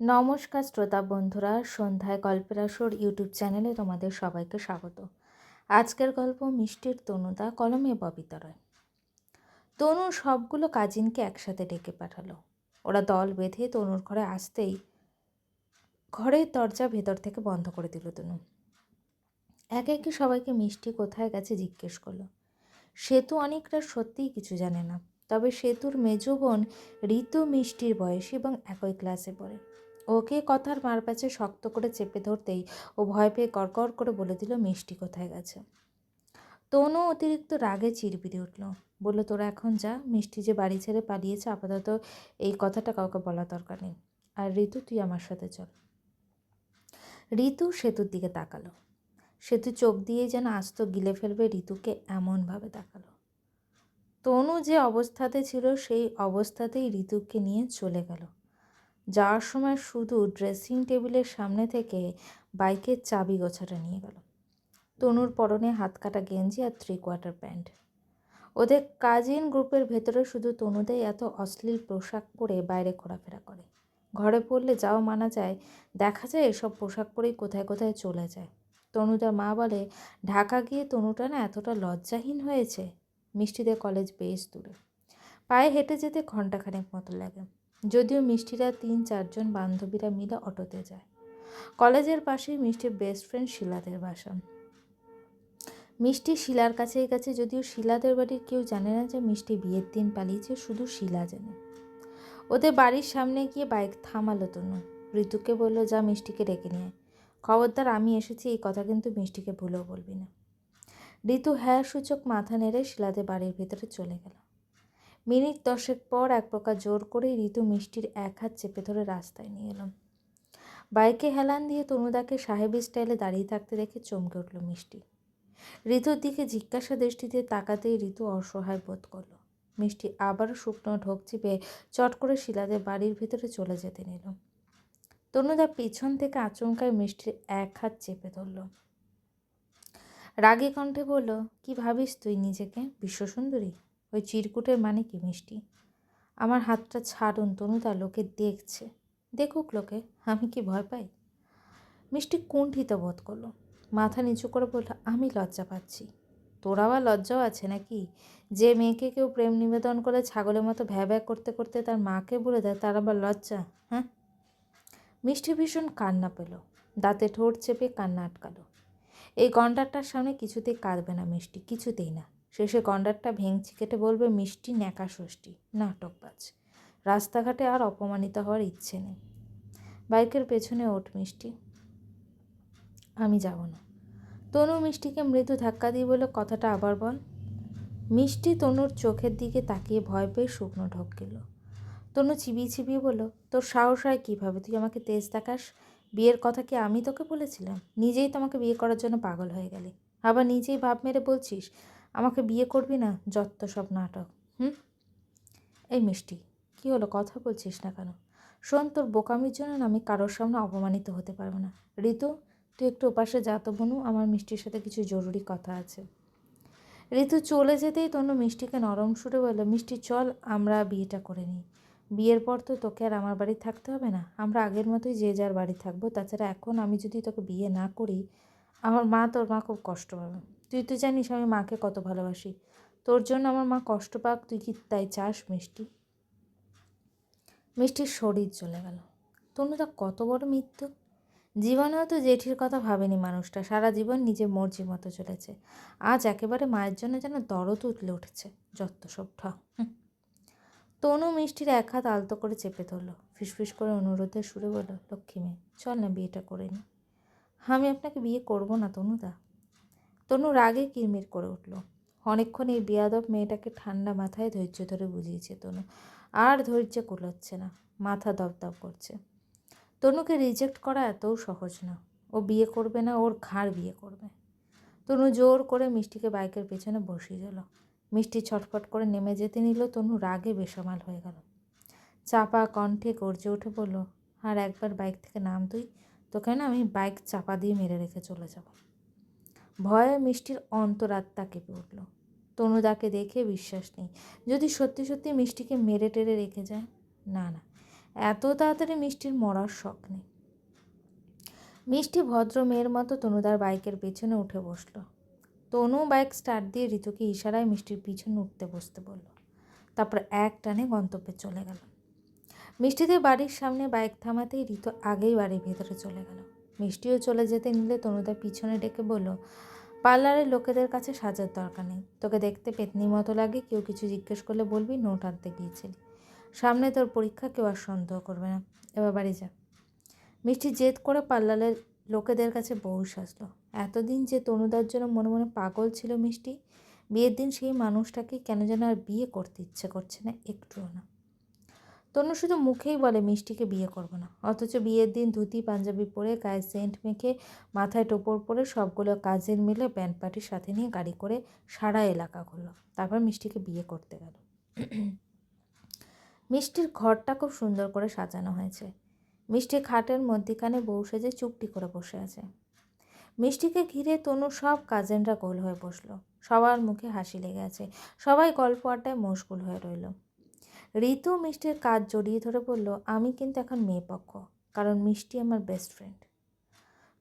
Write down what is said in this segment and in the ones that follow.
নমস্কার শ্রোতা বন্ধুরা, সন্ধ্যায় গল্পের আসর ইউটিউব চ্যানেলে তোমাদের সবাইকে স্বাগত। আজকের গল্প মিষ্টির তনুদা, কলমে ববিতা রয় তনু সবগুলো কাজিনকে একসাথে ডেকে পাঠালো। ওরা দল বেঁধে তনুর ঘরে আসতেই ঘরের দরজা ভেতর থেকে বন্ধ করে দিল তনু। এক একে সবাইকে মিষ্টি কোথায় গেছে জিজ্ঞেস করল। সেতু অনেকটা সত্যিই কিছু জানে না, তবে সেতুর মেজো বোন ঋতু মিষ্টির বয়সী এবং একই ক্লাসে পড়ে। ওকে কথার মার মারপ্যাচে শক্ত করে চেপে ধরতেই ও ভয় পেয়ে কড়কড় করে বলে দিল, মিষ্টি কোথায় গেছে? তনু অতিরিক্ত রাগে চিরবিরে উঠল। বলল, তোরা এখন যা, মিষ্টি যে বাড়ি ছেড়ে পালিয়েছে, আপাতত এই কথাটা কাউকে বলা দরকার নেই। আর ঋতু, তুই আমার সাথে চল। ঋতু সেতুর দিকে তাকালো। সেতু চোখ দিয়ে যেন আস্ত গিলে ফেলবে ঋতুকে এমনভাবে তাকালো। তনু যে অবস্থাতে ছিল, সেই অবস্থাতেই ঋতুকে নিয়ে চলে গেল। যাওয়ার সময় শুধু ড্রেসিং টেবিলের সামনে থেকে বাইকের চাবি গোছাটা নিয়ে গেল। তনুর পরনে হাত কাটা গেঞ্জি আর থ্রি কোয়ার্টার প্যান্ট। ওদের কাজিন গ্রুপের ভেতরে শুধু তনুদেই এত অশ্লীল পোশাক পরে বাইরে ঘোরাফেরা করে। ঘরে পড়লে যাও মানা যায়, দেখা যায় এসব পোশাক পরেই কোথায় কোথায় চলে যায়। তনুদার মা বলে, ঢাকা গিয়ে তনুটা না এতটা লজ্জাহীন হয়েছে। মিষ্টিদের কলেজ বেশ দূরে। পায়ে হেঁটে যেতে ঘন্টাখানেক মতো লাগে। যদিও মিষ্টিরা তিন, চারজন বান্ধবীরা মিলে অটোতে যায়। কলেজের পাশেই মিষ্টির বেস্ট ফ্রেন্ড শিলাদের বাসা মিষ্টি শিলার কাছেই কাছে যদিও শিলাদের বাড়ির কেউ জানে না যে মিষ্টি বিয়ের দিন পালিয়েছে, শুধু শিলা জানে। ওদের বাড়ির সামনে গিয়ে বাইক থামালো তনু। ঋতুকে বলল, যা মিষ্টিকে ডেকে নিয়ে খবরদার, আমি এসেছি, এই কথা কিন্তু মিষ্টিকে ভুলেও বলবি না। ঋতু হ্যাঁ সূচক মাথা নেড়ে শিলাদের বাড়ির ভেতরে চলে গেল। মিনিট দশেক পর এক প্রকার জোর করে ঋতু মিষ্টির এক হাত চেপে ধরে রাস্তায় নিয়ে এলাম বাইকে হেলান দিয়ে তনুদাকে সাহেবী স্টাইলে দাঁড়িয়ে থাকতে দেখে চমকে উঠল মিষ্টি। ঋতুর দিকে জিজ্ঞাসা দৃষ্টিতে তাকাতেই ঋতু অসহায় বোধ করল। মিষ্টি আবারও শুকনো ঢোক চিপে চট করে শিলাদের বাড়ির ভেতরে চলে যেতে নিল। তনুদা পিছন থেকে আচমকায় মিষ্টির এক হাত চেপে ধরল। রাগে কণ্ঠে বলল, কি ভাবিস তুই নিজেকে? বিশ্বসুন্দরী ওই চিরকুটের মানে কি মিষ্টি? আমার হাতটা ছাড়ুন, তনুদা লোকে দেখছে। দেখুক লোকে, আমি কি ভয় পাই? মিষ্টি কুণ্ঠিত বোধ করল। মাথা নিচু করে বলল, আমি লজ্জা পাচ্ছি। তোর আবার লজ্জাও আছে নাকি? যে মেয়েকে কেউ প্রেম নিবেদন করে ছাগলের মতো ভ্যা ভ্যা করতে করতে তার মাকে বলে দেয়, তার আবার লজ্জা হ্যাঁ? মিষ্টি ভীষণ কান্না পেল। দাঁতে ঠোঁট চেপে কান্না আটকালো। এই গন্ডারটার সামনে কিছুতেই কাঁদবে না মিষ্টি, কিছুতেই না। শেষে গন্ডারটা ভেঙচি কেটে বলবে, মিষ্টি ন্যাকা ষষ্ঠী, নাটকবাজ। রাস্তাঘাটে আর অপমানিত হওয়ার ইচ্ছে নেই। বাইকের পেছনে ওঠ মিষ্টি। আমি যাব না। তনু মিষ্টিকে মৃদু ধাক্কা দিয়ে বলে কথাটা আবার বল। মিষ্টি তনুর চোখের দিকে তাকিয়ে ভয় পেয়ে শুকনো ঢোক গেল। তনু চিবিয়ে চিবিয়ে বলল, তোর সাহস হয় কীভাবে? তুই আমাকে তেজ দেখাস। বিয়ের কথা কি আমি তোকে বলেছিলাম? নিজেই তোমাকে বিয়ে করার জন্য পাগল হয়ে গেলি। আবার নিজেই ভাব মেরে বলছিস আমাকে বিয়ে করবি না? যত সব নাটক। হুম? এই মিষ্টি, কি হলো? কথা বলছিস না কেন? শোন, তোর বোকামির জন্য আমি কারোর সামনে অপমানিত হতে পারব না। ঋতু, তুই একটু ওপাশে যা তো বনু, আমার মিষ্টির সাথে কিছু জরুরি কথা আছে। ঋতু, চলে যেতেই তনু মিষ্টিকে নরম সুরে বলল, মিষ্টি, চল, আমরা বিয়েটা করে নিই। বিয়ের পর তো তোকে আর আমার বাড়ি থাকতে হবে না। আমরা আগের মতোই যে যার বাড়ি থাকব। তাছাড়া এখন আমি যদি তোকে বিয়ে না করি আমার মা তোর মা খুব কষ্ট পাবে। তুই তো জানিস আমি মাকে কত ভালোবাসি। তোর জন্য আমার মা কষ্ট পাক, তুই কি তাই চাস মিষ্টি? মিষ্টির শরীর চলে গেল। তনুদা কত বড় মৃত্যু? জীবনেও তো জেঠির কথা ভাবেনি মানুষটা। সারা জীবন নিজের মর্জি মতো চলেছে। আজ একেবারে মায়ের জন্য যেন দরদ উতলে উঠেছে যত সব ঠা তনু মিষ্টির এক হাত আলতো করে চেপে ধরলো। ফিসফিস করে অনুরোধের সুরে বলল, লক্ষ্মী মেয়ে, চল না বিয়েটা করে নি। আমি আপনাকে বিয়ে করব না, তনুদা। তনু রাগে কিরমির করে উঠল। অনেকক্ষণ এই বিয়াদব মেয়েটাকে ঠান্ডা মাথায় ধৈর্য ধরে বুঝিয়েছে তনু। আর ধৈর্য কুলোচ্ছে না, মাথা দপদপ করছে। তনুকে রিজেক্ট করা এতও সহজ না। ও বিয়ে করবে না, ওর ঘাড় বিয়ে করবে। তনু জোর করে মিষ্টিকে বাইকের পেছনে বসিয়ে দিল। মিষ্টি ছটফট করে নেমে যেতে নিল, তনু রাগে বেসামাল হয়ে গেল। চাপা কণ্ঠে গর্জে উঠে বলল, আর একবার বাইক থেকে নাম তুই? তোকে না আমি বাইক চাপা দিয়ে মেরে রেখে চলে যাব। ভয়ে মিষ্টির অন্তরাত্মা কেঁপে উঠল। তনুদাকে দেখে বিশ্বাস নেই। যদি সত্যি সত্যি মিষ্টিকে মেরে টেরে রেখে যায়? না না। এত তাড়াতাড়ি মিষ্টির মরার শখ নেই। মিষ্টি ভদ্র মেয়ের মতো তনুদার বাইকের পেছনে উঠে বসল। তনু বাইক স্টার্ট দিয়ে ঋতুকে ইশারায় মিষ্টির পিছনে উঠতে বসতে বলল। তারপর এক টানে গন্তব্যে চলে গেল। মিষ্টিদের বাড়ির সামনে বাইক থামাতেই ঋতু আগেই বাড়ির ভেতরে চলে গেল। মিষ্টিও চলে যেতে নিলে তনুদার পিছনে ডেকে বলল, পার্লারের লোকেদের কাছে সাজার দরকার নেই। তোকে দেখতে পেতনি মতো লাগে, কেউ কিছু জিজ্ঞেস করলে বলবি, নোট আনতে গিয়েছিলি। সামনে তোর পরীক্ষা, কেউ আর সন্দেহ করবে না। এবার বাড়ি যা। মিষ্টি জেদ করে পার্লারের লোকেদের কাছে বউ সাজলো। এতদিন যে তনুদার জন্য মনে মনে পাগল ছিল মিষ্টি, বিয়ের দিন সেই মানুষটাকে কেন যেন আর বিয়ে করতে ইচ্ছে করছে না, একটুও না। তনু শুধু মুখেই বলে, মিষ্টিকে বিয়ে করব না। অথচ বিয়ের দিন ধুতি, পাঞ্জাবি পরে গায়ে সেন্ট মেখে মাথায় টোপর পরে সবগুলো কাজের মিলে ব্যান্ড পার্টির সাথে নিয়ে গাড়ি করে সারা এলাকা ঘুরলো। তারপর মিষ্টিকে বিয়ে করতে গেল। মিষ্টির ঘরটা খুব সুন্দর করে সাজানো হয়েছে। মিষ্টি খাটের মধ্যিখানে বউ সেজে চুপটি করে বসে আছে। মিষ্টিকে ঘিরে তনু সব কাজেনরা গোল হয়ে বসল। সবার মুখে হাসি লেগে আছে। সবাই গল্প আড্ডায় মশগুল হয়ে রইল। ঋতু মিষ্টির কাজ জড়িয়ে ধরে বলল, আমি কিন্তু এখন মেয়ে পক্ষ, কারণ মিষ্টি আমার বেস্ট ফ্রেন্ড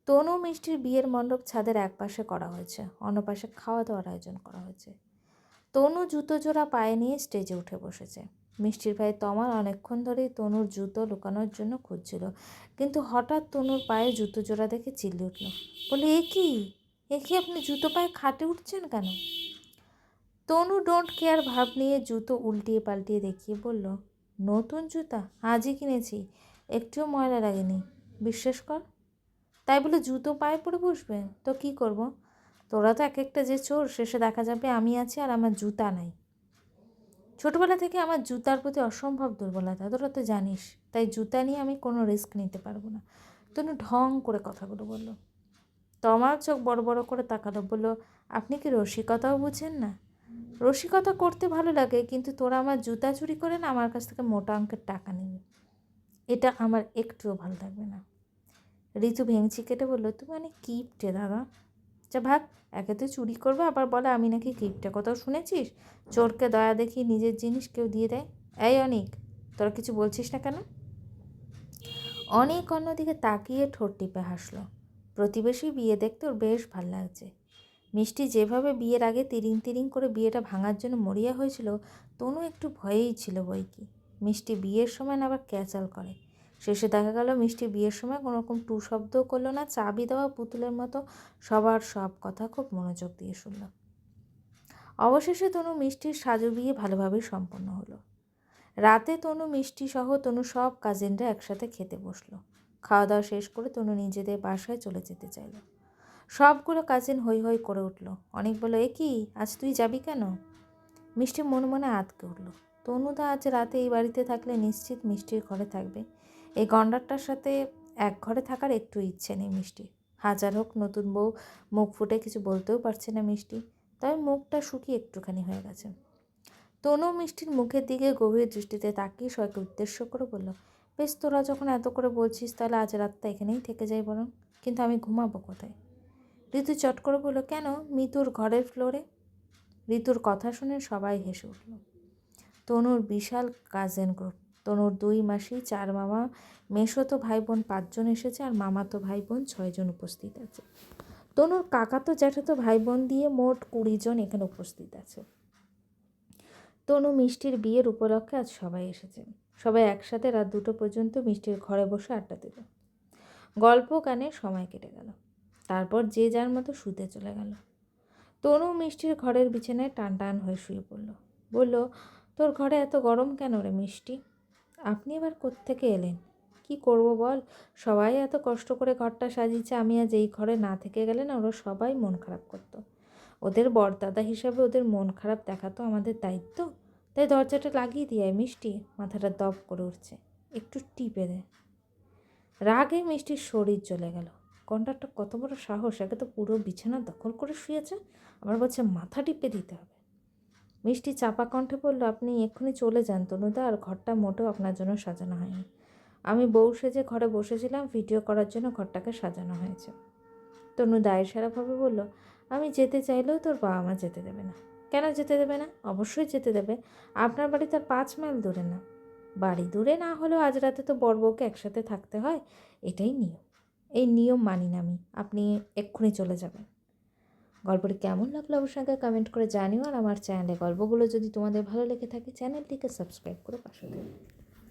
তনু মিষ্টির বিয়ের মণ্ডপ ছাদের এক পাশে করা হয়েছে অন্য পাশে খাওয়া দাওয়ার আয়োজন করা হয়েছে। তনু জুতো জোড়া পায়ে নিয়ে স্টেজে উঠে বসেছে। মিষ্টির ভাই তমাল অনেকক্ষণ ধরেই তনুর জুতো লুকানোর জন্য খুঁজছিল, কিন্তু হঠাৎ তনুর পায়ে জুতো জোড়া দেখে চিল্লি উঠল, বলে, এ কি? এ কি আপনি জুতো পায়ে খাটে উঠছেন কেন? তনু ডোন্ট কেয়ার ভাব নিয়ে জুতো উল্টিয়ে পাল্টিয়ে দেখিয়ে বলল, নতুন জুতা? আজই কিনেছি। একটুও ময়লা লাগেনি। বিশ্বাস কর। তাই বলে জুতো পায়ে পরে বসবে? তো কি করব? তোরা তো এক একটা যে চোর, শেষে দেখা যাবে আমি আছি আর আমার জুতা নাই। ছোটবেলা থেকে আমার জুতার প্রতি অসম্ভব দুর্বলতা, তোরা তো জানিস। তাই জুতা নিয়ে আমি কোনো রিস্ক নিতে পারব না। তনু ঢং করে কথাগুলো বলল। তমার চোখ বড় বড় করে তাকালো, বলল, আপনি কি রসিকতাও বুঝেন না? রসিকতা করতে ভালো লাগে, কিন্তু তোরা আমার জুতা চুরি করে না আমার কাছ থেকে মোটা অঙ্কের টাকা নিবি। এটা আমার একটুও ভালো লাগবে না। ঋতু ভেঙচি কেটে বলল, তুমি অনেক কিপটে দাদা। যা ভাগ, একে তো চুরি করবে, আবার বলে আমি নাকি কিপটে কোথাও শুনেছিস? চোরকে দয়া দেখি নিজের জিনিস কেউ দিয়ে দেয়? এই অনেক, তোরা কিছু বলছিস না কেন? অনেক অন্যদিকে তাকিয়ে ঠোঁট টিপে হাসলো। প্রতিবেশী বিয়ে দেখতে ওর বেশ ভালো লাগছে। মিষ্টি যেভাবে বিয়ের আগে তিরিং তিরিং করে বিয়েটা ভাঙার জন্য মরিয়া হয়েছিল, তনু একটু ভয়েই ছিল বই কি মিষ্টি বিয়ের সময় না আবার ক্যাচাল করে। শেষে দেখা গেল মিষ্টি বিয়ের সময় কোনো রকম টু শব্দও করল না, চাবি দেওয়া পুতুলের মতো সবার সব কথা খুব মনোযোগ দিয়ে শুনল। অবশেষে তনু মিষ্টির সাজু বিয়ে ভালোভাবেই সম্পন্ন হলো। রাতে তনু, মিষ্টি সহ তনু সব কাজিনরা একসাথে খেতে বসল। খাওয়া দাওয়া শেষ করে তনু নিজেদের বাসায় চলে যেতে চাইল। সবগুলো কাজিন হই হই করে উঠল। অনেক বলল, এ কি? আজ তুই যাবি কেন? মিষ্টি মনে মনে আতকে উঠল। তনুদা আজ রাতে এই বাড়িতে থাকলে নিশ্চিত মিষ্টির ঘরে থাকবে। এই গন্ডারটার সাথে এক ঘরে থাকার একটু ইচ্ছে নেই মিষ্টি। হাজার হোক, নতুন বউ মুখ ফুটে কিছু বলতেও পারছে না মিষ্টি। তবে মুখটা শুকিয়ে একটুখানি হয়ে গেছে। তনু মিষ্টির মুখের দিকে গভীর দৃষ্টিতে তাকিয়ে সবাইকে উদ্দেশ্য করে বলল, বেশ, তোরা যখন এত করে বলছিস, তাহলে আজ রাতটা এখানেই থেকে যাই বরং। কিন্তু আমি ঘুমাবো কোথায়? ঋতু চট করে বলল, কেন? মিতুর ঘরের ফ্লোরে? ঋতুর কথা শুনে সবাই হেসে উঠল। তনুর বিশাল কাজেন গ্রুপ তনুর দুই মাসি, চার মামা মেশোতো ভাই বোন পাঁচজন এসেছে আর মামাতো ভাই বোন ছয়জন উপস্থিত আছে। তনুর কাকা কাকাতো জ্যাঠাতো ভাই বোন দিয়ে মোট কুড়ি জন এখানে উপস্থিত আছে। তনু মিষ্টির বিয়ের উপলক্ষে আজ সবাই এসেছে সবাই একসাথে রাত দুটো পর্যন্ত মিষ্টির ঘরে বসে আড্ডা দিল। গল্প গানে সময় কেটে গেল। তারপর যে যার মতো শুতে চলে গেল। তনু মিষ্টির ঘরের বিছানায় টান টান হয়ে শুয়ে পড়ল। বলল, তোর ঘরে এত গরম কেন রে মিষ্টি? আপনি এবার কোত্থেকে এলেন? কি করব বল? সবাই এত কষ্ট করে ঘরটা সাজিয়েছে, আমি আজ এই ঘরে না থেকে গেলে না ওরা সবাই মন খারাপ করতো। ওদের বরদাদা হিসাবে ওদের মন খারাপ দেখা তো আমাদের দায়িত্ব। তাই দরজাটা লাগিয়ে দিয়ে মিষ্টি, মাথাটা দপ করে উঠছে। একটু টিপে দে। রাগে মিষ্টির শরীর চলে গেল। কন্ডাক্টর কত বড় সাহস, একে তো পুরো বিছানা দখল করে শুয়েছে। আমার বলছে, মাথা টিপে দিতে হবে। মিষ্টি চাপা কণ্ঠে বলল, আপনি এক্ষুনি চলে যান, তনুদা, আর ঘরটা মোটেও আপনার জন্য সাজানো হয়নি। আমি বউ সেজে ঘরে বসেছিলাম, ভিডিও করার জন্য ঘরটাকে সাজানো হয়েছে। তনু দায়ের সারাভাবে বলল, আমি যেতে চাইলেও তোর বাবা মা যেতে দেবে না। কেন যেতে দেবে না? অবশ্যই যেতে দেবে। আপনার বাড়ি তার পাঁচ মাইল দূরে না। বাড়ি দূরে না হলেও আজ রাতে তো বর বউকে একসাথে থাকতে হয়, এটাই নিয়ম। এই নিয়ম মানি না আমি, আপনি এক্ষুনি চলে যাবেন। গল্পটি কেমন লাগল অবশ্যই আমাকে কমেন্ট করে জানিও আর আমার চ্যানেলে গল্পগুলো যদি তোমাদের ভালো লেগে থাকে চ্যানেলটিকে সাবস্ক্রাইব করে পাশে দেবে